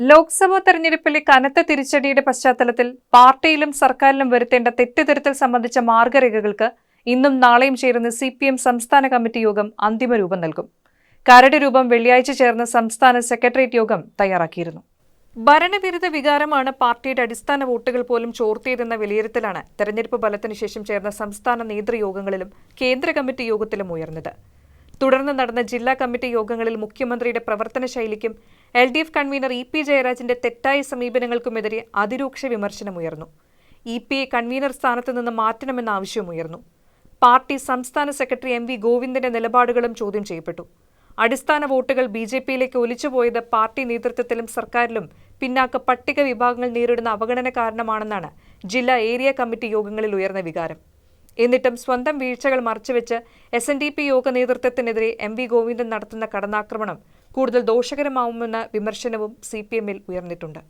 ലോക്സഭാ തെരഞ്ഞെടുപ്പിലെ കനത്ത തിരിച്ചടിയുടെ പശ്ചാത്തലത്തിൽ പാർട്ടിയിലും സർക്കാരിലും വരുത്തേണ്ട തെറ്റുതിരുത്തൽ സംബന്ധിച്ച മാർഗരേഖകൾക്ക് ഇന്നും നാളെയും ചേരുന്ന സി പി എം സംസ്ഥാന കമ്മിറ്റി യോഗം അന്തിമ രൂപം നൽകും. കരട് രൂപം വെള്ളിയാഴ്ച ചേർന്ന സംസ്ഥാന സെക്രട്ടേറിയറ്റ് യോഗം തയ്യാറാക്കിയിരുന്നു. ഭരണവിരുദ്ധ വികാരമാണ് പാർട്ടിയുടെ അടിസ്ഥാന വോട്ടുകൾ പോലും ചോർത്തിയതെന്ന വിലയിരുത്തലാണ് തെരഞ്ഞെടുപ്പ് ഫലത്തിന് ശേഷം ചേർന്ന സംസ്ഥാന നേതൃയോഗങ്ങളിലും കേന്ദ്ര കമ്മിറ്റി യോഗത്തിലും ഉയർന്നത്. തുടർന്ന് നടന്ന ജില്ലാ കമ്മിറ്റി യോഗങ്ങളിൽ മുഖ്യമന്ത്രിയുടെ പ്രവർത്തന ശൈലിക്കും L D F convener E P ജയരാജന്റെ തെറ്റായ സമീപനങ്ങൾക്കുമെതിരെ അതിരൂക്ഷ വിമർശനമുയർന്നു. ഇ പി കൺവീനർ സ്ഥാനത്ത് നിന്ന് മാറ്റണമെന്ന ആവശ്യമുയർന്നു. പാർട്ടി സംസ്ഥാന സെക്രട്ടറി എം വി ഗോവിന്ദന്റെ നിലപാടുകളും ചോദ്യം ചെയ്യപ്പെട്ടു. അടിസ്ഥാന വോട്ടുകൾ ബി ജെ പിയിലേക്ക് ഒലിച്ചുപോയത് പാർട്ടി നേതൃത്വത്തിലും സർക്കാരിലും പിന്നാക്ക പട്ടിക വിഭാഗങ്ങൾ നേരിടുന്ന അവഗണന കാരണമാണെന്നാണ് ജില്ലാ ഏരിയ കമ്മിറ്റി യോഗങ്ങളിൽ ഉയർന്ന വികാരം. എന്നിട്ടും സ്വന്തം വീഴ്ചകൾ മറച്ചുവെച്ച് S N D P yoga നേതൃത്വത്തിനെതിരെ എം വി ഗോവിന്ദൻ നടത്തുന്ന കടന്നാക്രമണം കൂടുതൽ ദോഷകരമാവുമെന്ന വിമർശനവും സി പി എമ്മിൽ ഉയർന്നിട്ടുണ്ട്